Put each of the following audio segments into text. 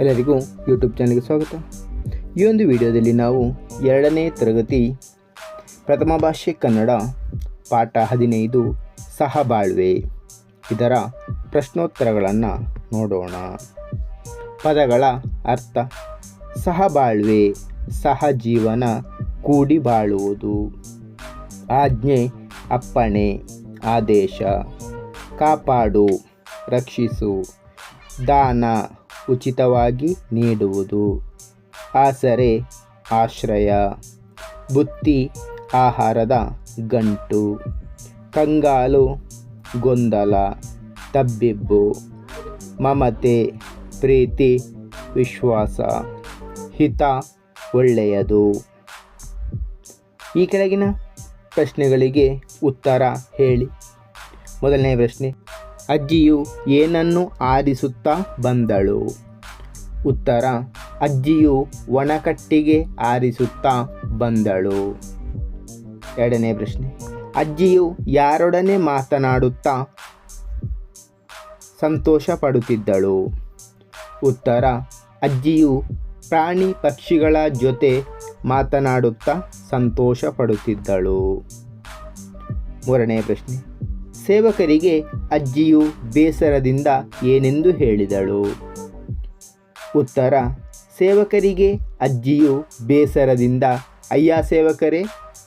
ಎಲ್ಲರಿಗೂ ಯೂಟ್ಯೂಬ್ ಚಾನಲ್ಗೆ ಸ್ವಾಗತ. ಈ ಒಂದು ವಿಡಿಯೋದಲ್ಲಿ ನಾವು ಎರಡನೇ ತರಗತಿ ಪ್ರಥಮ ಭಾಷೆ ಕನ್ನಡ ಪಾಠ ಹದಿನೈದು ಸಹಬಾಳ್ವೆ ಇದರ ಪ್ರಶ್ನೋತ್ತರಗಳನ್ನು ನೋಡೋಣ. ಪದಗಳ ಅರ್ಥ ಸಹಬಾಳ್ವೆ ಸಹಜೀವನ ಕೂಡಿ ಬಾಳುವುದು. ಆಜ್ಞೆ ಅಪ್ಪಣೆ ಆದೇಶ ಕಾಪಾಡು ರಕ್ಷಿಸು ದಾನ ಉಚಿತವಾಗಿ ನೀಡುವುದು. ಆಸರೆ, ಆಶ್ರಯ, ಬುತ್ತಿ, ಆಹಾರದ ಗಂಟು, ಕಂಗಾಲು, ಗೊಂದಲ, ತಬ್ಬಿಬ್ಬು, ಮಮತೆ, ಪ್ರೀತಿ, ವಿಶ್ವಾಸ, ಹಿತ, ಒಳ್ಳೆಯದು. ಈ ಕೆಳಗಿನ ಪ್ರಶ್ನೆಗಳಿಗೆ ಉತ್ತರ ಹೇಳಿ. ಮೊದಲನೇ ಪ್ರಶ್ನೆ ಅಜ್ಜಿಯು ಏನನ್ನು ಆರಿಸುತ್ತಾ ಬಂದಳು? ಉತ್ತರ, ಅಜ್ಜಿಯು ಒಣಕಟ್ಟಿಗೆ ಆರಿಸುತ್ತಾ ಬಂದಳು. ಎರಡನೇ ಪ್ರಶ್ನೆ, ಅಜ್ಜಿಯು ಯಾರೊಡನೆ ಮಾತನಾಡುತ್ತಾ ಸಂತೋಷ ಪಡುತ್ತಿದ್ದಳು ಉತ್ತರ, ಅಜ್ಜಿಯು ಪ್ರಾಣಿ ಪಕ್ಷಿಗಳ ಜೊತೆ ಮಾತನಾಡುತ್ತಾ ಸಂತೋಷ ಪಡುತ್ತಿದ್ದಳು ಮೂರನೇ ಪ್ರಶ್ನೆ ಸೇವಕರಿಗೆ ಅಜ್ಜಿಯು ಬೇಸರದಿಂದ ಏನೆಂದು ಹೇಳಿದಳು. ಉತ್ತರ, ಸೇವಕರಿಗೆ ಅಜ್ಜಿಯು ಬೇಸರದಿಂದ, ಅಯ್ಯ ಸೇವಕರೇ,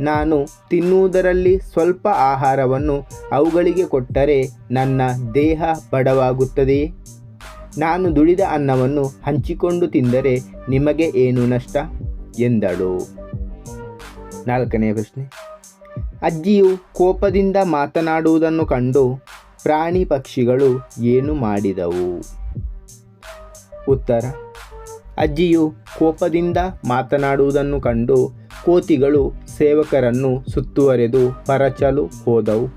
ನಾನು ತಿನ್ನುವುದರಲ್ಲಿ ಸ್ವಲ್ಪ ಆಹಾರವನ್ನು ಅವುಗಳಿಗೆ ಕೊಟ್ಟರೆ ನನ್ನ ದೇಹ ಬಡವಾಗುತ್ತದೆಯೇ ನಾನು ದುಡಿದ ಅನ್ನವನ್ನು ಹಂಚಿಕೊಂಡು ತಿಂದರೆ ನಿಮಗೆ ಏನು ನಷ್ಟ? ಎಂದಳು. ನಾಲ್ಕನೇ ಪ್ರಶ್ನೆ. ಅಜ್ಜಿಯು ಕೋಪದಿಂದ ಮಾತನಾಡುವುದನ್ನು ಕಂಡು ಪ್ರಾಣಿ ಪಕ್ಷಿಗಳು ಏನು ಮಾಡಿದವು? ಉತ್ತರ, ಅಜ್ಜಿಯು ಕೋಪದಿಂದ ಮಾತನಾಡುವುದನ್ನು ಕಂಡು ಕೋತಿಗಳು ಸೇವಕರನ್ನು ಸುತ್ತುವರೆದು ಪರಚಲು ಹೋದವು.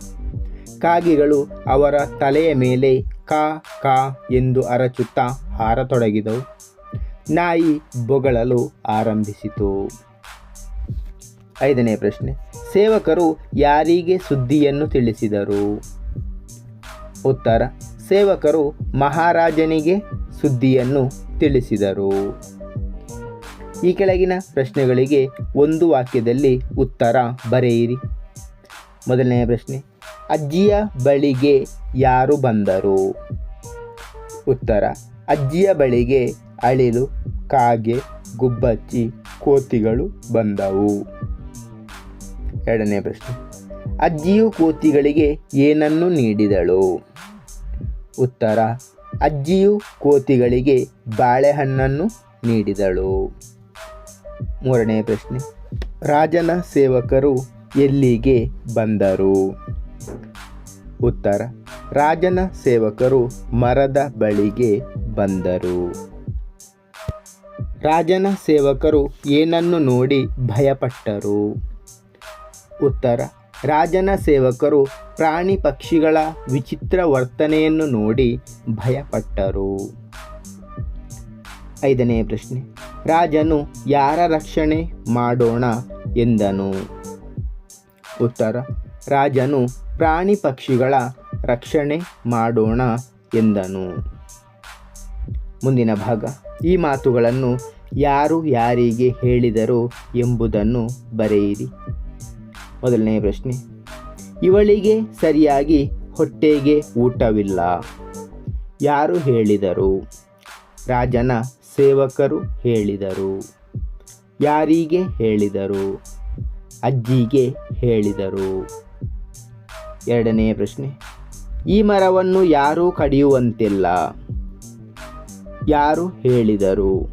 ಕಾಗಿಗಳು ಅವರ ತಲೆಯ ಮೇಲೆ ಕಾ ಕಾ ಎಂದು ಅರಚುತ್ತಾ ಹಾರತೊಡಗಿದವು. ನಾಯಿ ಬೊಗಳಲು ಆರಂಭಿಸಿತು. ಐದನೇ ಪ್ರಶ್ನೆ ಸೇವಕರು ಯಾರಿಗೆ ಸುದ್ದಿಯನ್ನು ತಿಳಿಸಿದರು? ಉತ್ತರ, ಸೇವಕರು ಮಹಾರಾಜನಿಗೆ ಸುದ್ದಿಯನ್ನು ತಿಳಿಸಿದರು. ಈ ಕೆಳಗಿನ ಪ್ರಶ್ನೆಗಳಿಗೆ ಒಂದು ವಾಕ್ಯದಲ್ಲಿ ಉತ್ತರ ಬರೆಯಿರಿ. ಮೊದಲನೆಯ ಪ್ರಶ್ನೆ, ಅಜ್ಜಿಯ ಬಳಿಗೆ ಯಾರು ಬಂದರು? ಉತ್ತರ, ಅಜ್ಜಿಯ ಬಳಿಗೆ ಅಳಿಲು, ಕಾಗೆ, ಗುಬ್ಬಚ್ಚಿ, ಕೋತಿಗಳು ಬಂದವು. ಎರಡನೇ ಪ್ರಶ್ನೆ. ಅಜ್ಜಿಯು ಕೋತಿಗಳಿಗೆ ಏನನ್ನು ನೀಡಿದಳು? ಉತ್ತರ, ಅಜ್ಜಿಯು ಕೋತಿಗಳಿಗೆ ಬಾಳೆಹಣ್ಣನ್ನು ನೀಡಿದಳು. ಮೂರನೇ ಪ್ರಶ್ನೆ, ರಾಜನ ಸೇವಕರು ಎಲ್ಲಿಗೆ ಬಂದರು? ಉತ್ತರ, ರಾಜನ ಸೇವಕರು ಮರದ ಬಳಿಗೆ ಬಂದರು. ರಾಜನ ಸೇವಕರು ಏನನ್ನು ನೋಡಿ ಭಯಪಟ್ಟರು? ಉತ್ತರ. ರಾಜನ ಸೇವಕರು ಪ್ರಾಣಿ ಪಕ್ಷಿಗಳ ವಿಚಿತ್ರ ವರ್ತನೆಯನ್ನು ನೋಡಿ ಭಯಪಟ್ಟರು. ಐದನೇ ಪ್ರಶ್ನೆ. ರಾಜನು ಯಾರ ರಕ್ಷಣೆ ಮಾಡೋಣ ಎಂದನು. ಉತ್ತರ. ರಾಜನು ಪ್ರಾಣಿ ಪಕ್ಷಿಗಳ ರಕ್ಷಣೆ ಮಾಡೋಣ ಎಂದನು. ಮುಂದಿನ ಭಾಗ. ಈ ಮಾತುಗಳನ್ನು ಯಾರು ಯಾರಿಗೆ ಹೇಳಿದರು ಎಂಬುದನ್ನು ಬರೆಯಿರಿ. ಮೊದಲನೇ ಪ್ರಶ್ನೆ. ಇವಳಿಗೆ ಸರಿಯಾಗಿ ಹೊಟ್ಟೆಗೆ ಊಟವಿಲ್ಲ. ಯಾರು ಹೇಳಿದರು? ರಾಜನ ಸೇವಕರು ಹೇಳಿದರು. ಯಾರಿಗೆ ಹೇಳಿದರು? ಅಜ್ಜಿಗೆ ಹೇಳಿದರು. ಎರಡನೇ ಪ್ರಶ್ನೆ. ಈ ಮರವನ್ನು ಯಾರೂ ಕಡಿಯುವಂತಿಲ್ಲ. ಯಾರು ಹೇಳಿದರು?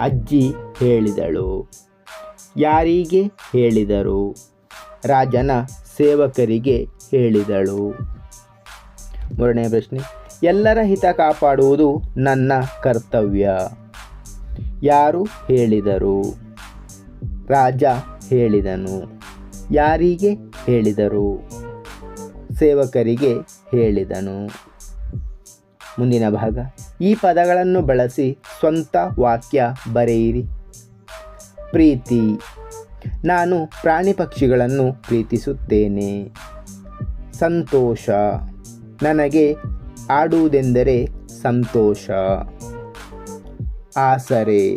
ಅಜ್ಜಿ ಹೇಳಿದಳು. ಯಾರಿಗೆ ಹೇಳಿದರು? ರಾಜನ ಸೇವಕರಿಗೆ ಹೇಳಿದಳು. ಮೂರನೇ ಪ್ರಶ್ನೆ, ಎಲ್ಲರ ಹಿತ ಕಾಪಾಡುವುದು ನನ್ನ ಕರ್ತವ್ಯ? ಯಾರು ಹೇಳಿದರು? ರಾಜ ಹೇಳಿದನು. ಯಾರಿಗೆ ಹೇಳಿದರು? ಸೇವಕರಿಗೆ ಹೇಳಿದನು. ಮುಂದಿನ ಭಾಗ, ಈ ಪದಗಳನ್ನು ಬಳಸಿ ಸ್ವಂತ ವಾಕ್ಯ ಬರೆಯಿರಿ. ಪ್ರೀತಿ. ನಾನು ಪ್ರಾಣಿ ಪಕ್ಷಿಗಳನ್ನು ಪ್ರೀತಿಸುತ್ತೇನೆ. ಸಂತೋಷ. ನನಗೆ ಆಡುವುದೆಂದರೆ ಸಂತೋಷ. ಆಸರೆ.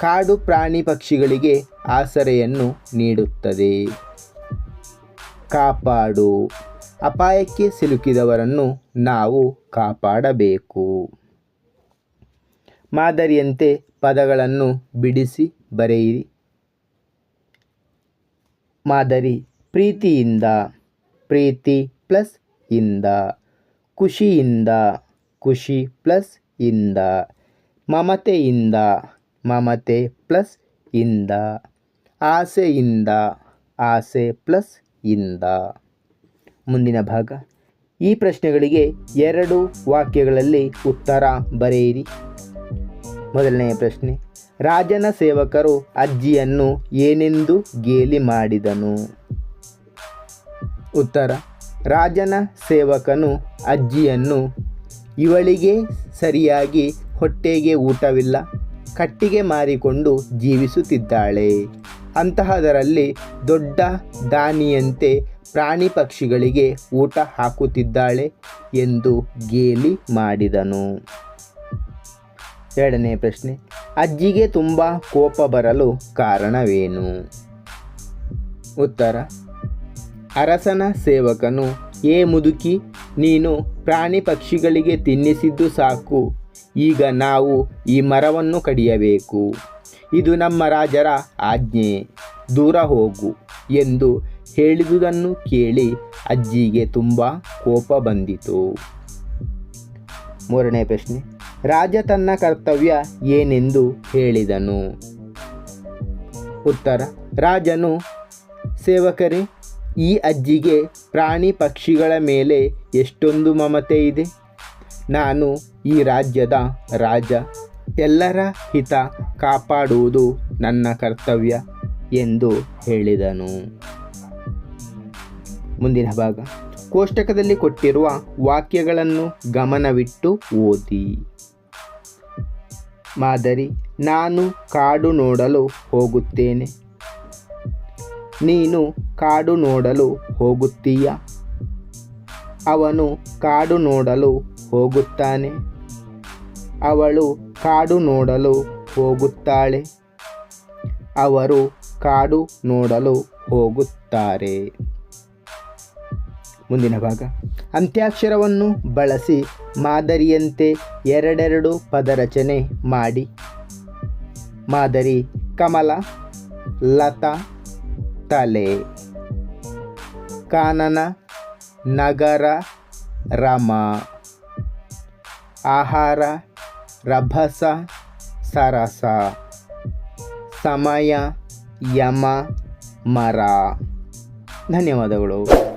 ಕಾಡು ಪ್ರಾಣಿ ಪಕ್ಷಿಗಳಿಗೆ ಆಸರೆಯನ್ನು ನೀಡುತ್ತದೆ. ಕಾಪಾಡು. ಅಪಾಯಕ್ಕೆ ಸಿಲುಕಿದವರನ್ನು ನಾವು ಕಾಪಾಡಬೇಕು. ಮಾದರಿಯಂತೆ ಪದಗಳನ್ನು ಬಿಡಿಸಿ ಬರೆಯಿರಿ. ಮಾದರಿ. ಪ್ರೀತಿಯಿಂದ, ಪ್ರೀತಿ ಪ್ಲಸ್ ಇಂದ. ಖುಷಿಯಿಂದ, ಖುಷಿ ಪ್ಲಸ್ ಇಂದ. ಮಮತೆಯಿಂದ, ಮಮತೆ ಪ್ಲಸ್ ಇಂದ. ಆಸೆಯಿಂದ, ಆಸೆ ಪ್ಲಸ್ ಇಂದ. ಮುಂದಿನ ಭಾಗ. ಈ ಪ್ರಶ್ನೆಗಳಿಗೆ ಎರಡು ವಾಕ್ಯಗಳಲ್ಲಿ ಉತ್ತರ ಬರೆಯಿರಿ. ಮೊದಲನೆಯ ಪ್ರಶ್ನೆ, ರಾಜನ ಸೇವಕರು ಅಜ್ಜಿಯನ್ನು ಏನೆಂದು ಗೇಲಿ ಮಾಡಿದನು? ಉತ್ತರ, ರಾಜನ ಸೇವಕನು ಅಜ್ಜಿಯನ್ನು ಇವಳಿಗೆ ಸರಿಯಾಗಿ ಹೊಟ್ಟೆಗೆ ಊಟವಿಲ್ಲ, ಕಟ್ಟಿಗೆ ಮಾರಿಕೊಂಡು ಜೀವಿಸುತ್ತಿದ್ದಾಳೆ. ಅಂತಹದರಲ್ಲಿ ದೊಡ್ಡ ದಾನಿಯಂತೆ ಪ್ರಾಣಿ ಪಕ್ಷಿಗಳಿಗೆ ಊಟ ಹಾಕುತ್ತಿದ್ದಾಳೆ ಎಂದು ಗೇಲಿ ಮಾಡಿದನು. ಎರಡನೇ ಪ್ರಶ್ನೆ, ಅಜ್ಜಿಗೆ ತುಂಬ ಕೋಪ ಬರಲು ಕಾರಣವೇನು? ಉತ್ತರ, ಅರಸನ ಸೇವಕನು, ಏ ಮುದುಕಿ, ನೀನು ಪ್ರಾಣಿ ಪಕ್ಷಿಗಳಿಗೆ ತಿನ್ನಿಸಿದ್ದು ಸಾಕು. ಈಗ ನಾವು ಈ ಮರವನ್ನು ಕಡಿಯಬೇಕು. ಇದು ನಮ್ಮ ರಾಜರ ಆಜ್ಞೆ. ದೂರ ಹೋಗು ಎಂದು ಹೇಳಿದುದನ್ನು ಕೇಳಿ ಅಜ್ಜಿಗೆ ತುಂಬ ಕೋಪ ಬಂದಿತು. ಮೂರನೇ ಪ್ರಶ್ನೆ ರಾಜ ತನ್ನ ಕರ್ತವ್ಯ ಏನೆಂದು ಹೇಳಿದನು. ಉತ್ತರ, ರಾಜನು, ಸೇವಕರೇ, ಈ ಅಜ್ಜಿಗೆ ಪ್ರಾಣಿ ಪಕ್ಷಿಗಳ ಮೇಲೆ ಎಷ್ಟೊಂದು ಮಮತೆ ಇದೆ. ನಾನು ಈ ರಾಜ್ಯದ ರಾಜ, ಎಲ್ಲರ ಹಿತ ಕಾಪಾಡುವುದು ನನ್ನ ಕರ್ತವ್ಯ ಎಂದು ಹೇಳಿದನು. ಮುಂದಿನ ಭಾಗ, ಕೋಷ್ಟಕದಲ್ಲಿ ಕೊಟ್ಟಿರುವ ವಾಕ್ಯಗಳನ್ನು ಗಮನವಿಟ್ಟು ಓದಿ. ಮಾದರಿ, ನಾನು ಕಾಡು ನೋಡಲು ಹೋಗುತ್ತೇನೆ. ನೀನು ಕಾಡು ನೋಡಲು ಹೋಗುತ್ತೀಯ? ಅವನು ಕಾಡು ನೋಡಲು ಹೋಗುತ್ತಾನೆ. ಅವಳು ಕಾಡು ನೋಡಲು ಹೋಗುತ್ತಾಳೆ. ಅವರು ಕಾಡು ನೋಡಲು ಹೋಗುತ್ತಾರೆ. ಮುಂದಿನ ಭಾಗ. ಅಂತ್ಯಾಕ್ಷರವನ್ನು ಬಳಸಿ ಮಾದರಿಯಂತೆ ಎರಡೆರಡು ಪದರಚನೆ ಮಾಡಿ. ಮಾದರಿ ಕಮಲ, ಲತಾ, ತಲೆ. ಕಾನನ, ನಗರ, ರಮ. ಆಹಾರ, ರಭಸ, ಸರಸ. ಸಮಯ, ಯಮ, ಮರ. ಧನ್ಯವಾದಗಳು.